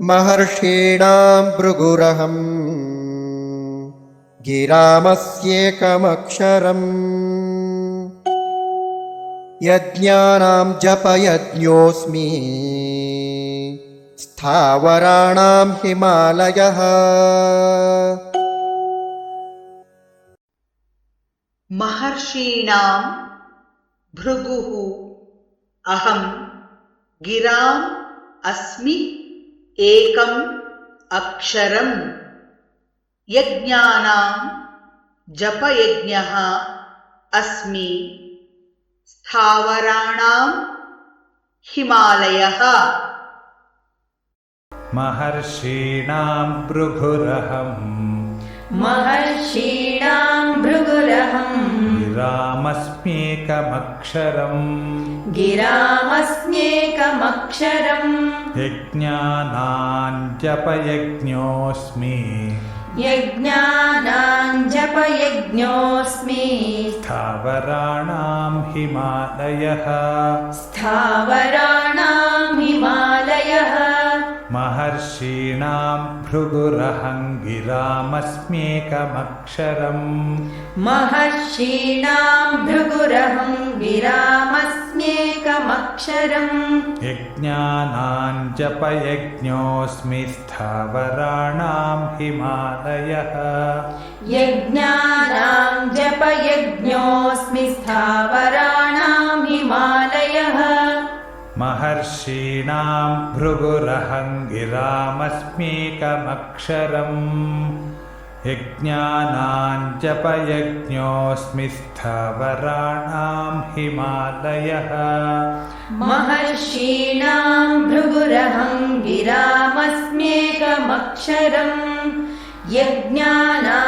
महर्षीणां भृगुरहम् गिरामस्येकमक्षरम् यज्ञानां जपयज्ञोऽस्मि स्थावराणां हिमालयः महर्षीणां भृगुः अहं गिराम् अस्मि एकम् अक्षरम् यज्ञानां जपयज्ञः अस्मि। स्थावराणां हिमालयः। महर्षीणां भृगुरहम्। महर्षीणां भृगुरहम्। गिरामस्म्येकमक्षरम् गिरामस्म्येकमक्षरम् यज्ञानाञ्जपयज्ञोऽस्मि। यज्ञानां जपयज्ञोऽस्मि स्थावराणां हिमालयः। स्थावराणां हिमालयः। महर्षीणां भृगुरहं गिरामस्म्येकमक्षरम् महर्षीणां भृगुरहं गिरामस्म्येकमक्षरम् यज्ञानाञ्जपयज्ञोऽस्मि स्थावराणां हिमालयः। यज्ञानां जपयज्ञोऽस्मि स्थावराणां हिमालयः। महर्षीणां भृगुरहं गिरामस्म्येकमक्षरम् यज्ञानाञ्जपयज्ञोऽस्मि स्थावराणां हिमालयः। महर्षीणां भृगुरहं गिरामस्म्येकमक्षरम् यज्ञानां जप